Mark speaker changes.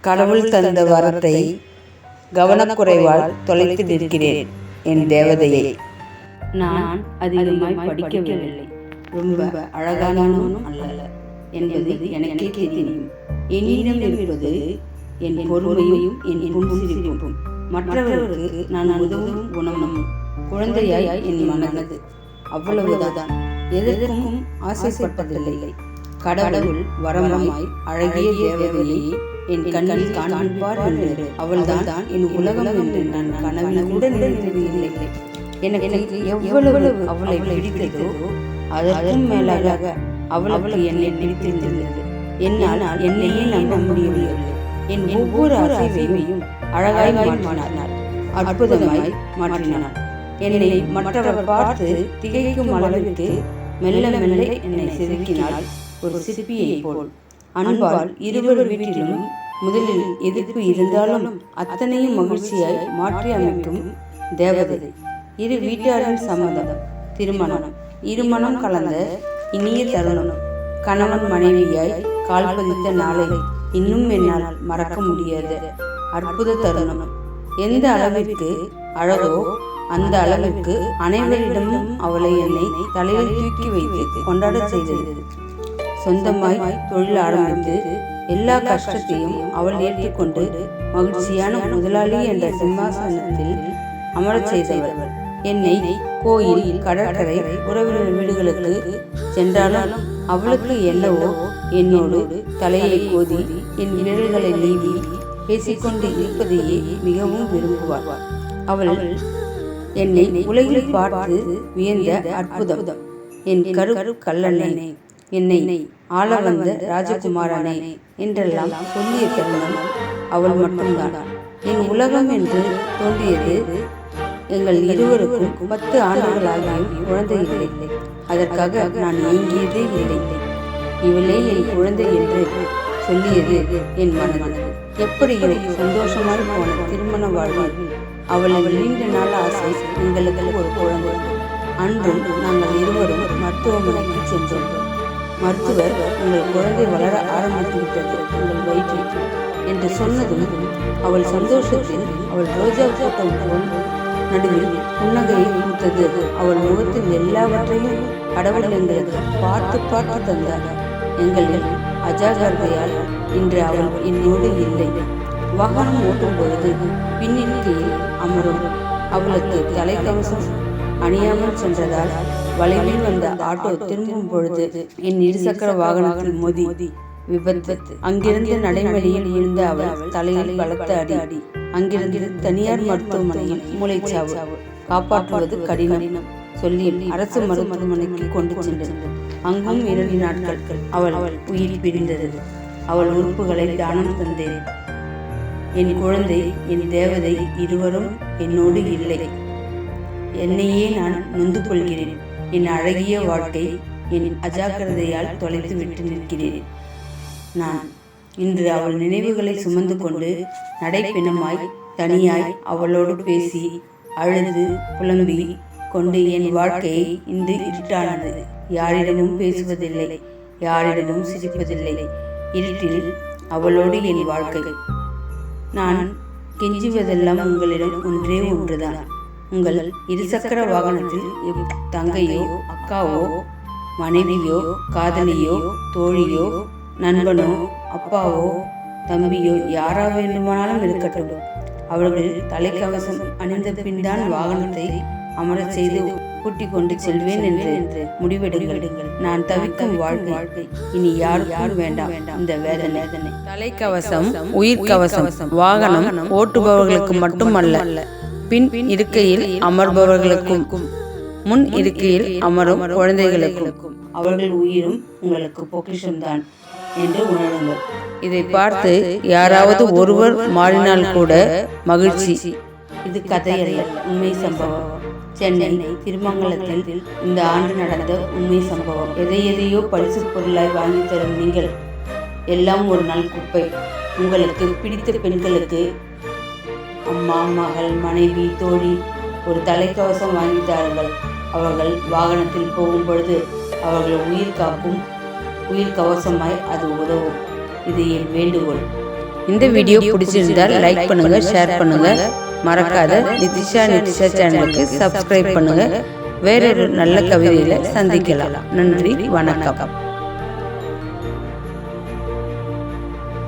Speaker 1: கடவுள் தந்த வரத்தை கவனக்குறைவால் தொலைத்து நிற்கிறேன் என் தேவதையை.
Speaker 2: நான் அதிகமாய் படிக்கவில்லை. ரொம்ப அழகானவனும் அல்ல என்பது எனக்கே தெரியும். என்னிடம் இருப்பது என் பொறுமையும் என் புன்சிரிப்பும் மற்றவர்களுக்கு நான் உதவும் குணமும் குழந்தையாய் என் மனது. அவ்வளவுதான். எதற்கும் ஆசைப்பட்டதில்லை. கடவுள் வரமாய் அழகிய தேவதையை என் கண்ணில் காண்பிப்பார் என்று அவள்தான் என் உலகம் என்று நான் கனவில் கூட நினைத்தது இல்லை எனக்கு எவ்வளவு அவளை பிடித்ததோ அதற்கும் மேலாக அவளுக்கு என்னை பிடித்திருந்தது. என்னால் என்னையே நம்ப முடியவில்லை. என் ஒவ்வொரு அசைவையும் அழகாய் மாற்றினார். அற்புதமாய் மாற்றினார். என்னை மற்றவர் பார்த்து திகைக்கும் அளவிற்கு மெல்ல மெல்ல என்னை செதுக்கினாள் ஒரு சிற்பியைப் போல். அன்பால் இருவர் வீட்டிலும் முதலில் எதிர்ப்பு இருந்தாலும் அத்தனையும் மகிழ்ச்சியாய் மாற்றி அமைக்கும் தேவதை. இரு வீட்டாரின் சம்மதம். திருமணம். இருமணம் கலந்த இனிய தருணம். கணவன் மனைவியாய் கால் பதித்த நாளை இன்னும் என்னால் மறக்க முடியாத அற்புத தருணம். எந்த அளவிற்கு அழகோ அந்த அளவிற்கு அனைவரிடமும் அவளை என்னை தலையில் தூக்கி வைத்து கொண்டாடச் செய்தது. சொந்தமாய் தொழில் ஆரம்பித்து எல்லா கஷ்டத்தையும் அவள் ஏற்றுக்கொண்டு மகிழ்ச்சியான முதலாளி என்ற சிம்மாசனத்தில் அமரச் செய்தவள். என்னை கோயில் கடற்கரை உறவினர் வீடுகளுக்கு சென்றாலும் அவளுக்கு என்னவோ என்னோடு தலையை கோதி என் விரல்களை நீவி பேசிக்கொண்டு இருப்பதையே மிகவும் விரும்புவார் அவள் என்னை உலகில் பார்த்து வியந்த அற்புதம். என் கரு கல்லணே. என்னை ஆள வந்த ராஜகுமாரனே என்றெல்லாம் சொல்லிய தருணம் அவள் மட்டும்தான். என் உலகம் என்று தோன்றியது எங்கள் இருவருக்கும் பத்து ஆண்டுகளாகியும் குழந்தை இல்லை. அதற்காக நான் ஏங்கியதே இல்லை. இவளே என் குழந்தை என்று சொல்லியது என் மனது எப்படியோ சந்தோஷமாய் போன திருமண வாழ்வில் அவளின் நீண்ட நாள் ஆசை எங்களுக்கு ஒரு குழந்தை. அன்றும் நாங்கள் இருவரும் மருத்துவமனைக்கு சென்றோம். மருத்துவர் உங்கள் குழந்தை வளர ஆரம்பித்து விட்டது உங்கள் வயிற்றில் என்று சொன்னதும் அவள் சந்தோஷத்தில் அவள் ரோஜா கூட்டம் போல் நடுவில் புன்னகையை பூத்தது அவள் முகத்தில் எல்லாவற்றையும் கடவுள் எங்களுக்கு பார்த்து பார்த்து தந்தார். எங்களில் அஜாகிரதையால் இன்று அவள் என்னோடு இல்லை. வாகனம் ஓட்டும் பொழுது பின்னிருக்கையில் அமரும். அவளுக்கு தலைக்கவசம் அணியாமல் சென்றதால் வளைவில் வந்த ஆட்டோ திரும்பும் பொழுது என் இருசக்கர வாகனத்தில் மோதி விபத்து. அங்கிருந்து நடைமேடையில் விழுந்த அவள் தலையில் பலத்த அடி. அடி அங்கிருந்து தனியார் மருத்துவமனையில் மூளைச்சாவு. காப்பாற்றுவது கடினம் சொல்லி அரசு மருத்துவமனைக்கு கொண்டு சென்றது அங்கும் இரண்டு நாட்கள் அவள் உயிர் பிரிந்தது. அவள் உறுப்புகளை தானம் தந்தேன். என் குழந்தை என் தேவதை இருவரும் என்னோடு இல்லை. என்னையே நான் நொந்து கொள்கிறேன் என் அழகிய வாழ்க்கை என் அஜாக்கிரதையால் தொலைத்து விட்டு நிற்கிறேன். நான் இன்று அவள் நினைவுகளை சுமந்து கொண்டு நடைப்பிணமாய் தனியாய் அவளோடு பேசி அழுது புலம்பி கொண்டு என் வாழ்க்கையை இன்று இருட்டானது. யாரிடமும் பேசுவதில்லை யாரிடமும் சிரிப்பதில்லை. இருட்டில் அவளோடு என் வாழ்க்கை. நான் கெஞ்சுவதெல்லாம் உங்களிடம் ஒன்றே ஒன்றுதான். உங்கள் இருசக்கர வாகனத்தில் தங்கையோ அக்காவோ மனைவியோ காதலியோ தோழியோ நண்பனோ அப்பாவோ தம்பியோ யாரா வேண்டுமானாலும் இருக்கட்டும். அவர்கள் தலைக்கவசம் அணிந்த பின்தான் வாகனத்தை அமரச் செய்து கூட்டிக் கொண்டு செல்வேன் என்று முடிவெடுங்கள். நான் தவிக்கும் வாழ்க்கை. இனி யார் யார் வேண்டாம். இந்த வேதனை.
Speaker 1: தலைக்கவசம் உயிர் கவசம் வாகனம் ஓட்டுபவர்களுக்கு மட்டுமல்ல. பின் இருக்கையில் அமர்பவர்களுக்கும் முன் இருக்கையில் அமரும் குழந்தைகளுக்கும்.
Speaker 2: அவர்கள் உயிரும் உங்களுக்கு பொக்கிஷம்தான் என்று உணருங்கள்.
Speaker 1: இதை பார்த்து யாராவது ஒருவர் மாறினால் கூட மகிழ்ச்சி.
Speaker 2: இது கதையல்ல உண்மை சம்பவம். சென்னை திருமங்கலத்தில் இந்த ஆண்டு நடந்த உண்மை சம்பவம். எதை எதையோ பரிசு பொருளாய் வாங்கி தரும் நீங்கள். எல்லாம் ஒரு நாள் குப்பை. உங்களுக்கு பிடித்த பெண்களுக்கு அம்மா மகள் மனைவி தோழி ஒரு தலைக்கவசம் வாங்கி தாருங்கள் அவர்கள் வாகனத்தில் போகும் பொழுது அவர்கள் உயிர் காக்கும் உயிர் கவசமாய் அது உதவும். இது என் வேண்டுகோள்.
Speaker 1: இந்த வீடியோ பிடிச்சிருந்தால் லைக் பண்ணுங்க ஷேர் பண்ணுங்க. மறக்காத நிதிஷா நிதிஷா சேனலுக்கு சப்ஸ்கிரைப் பண்ணுங்க. வேறொரு நல்ல கவிதையில சந்திக்கலாம். நன்றி வணக்கம்.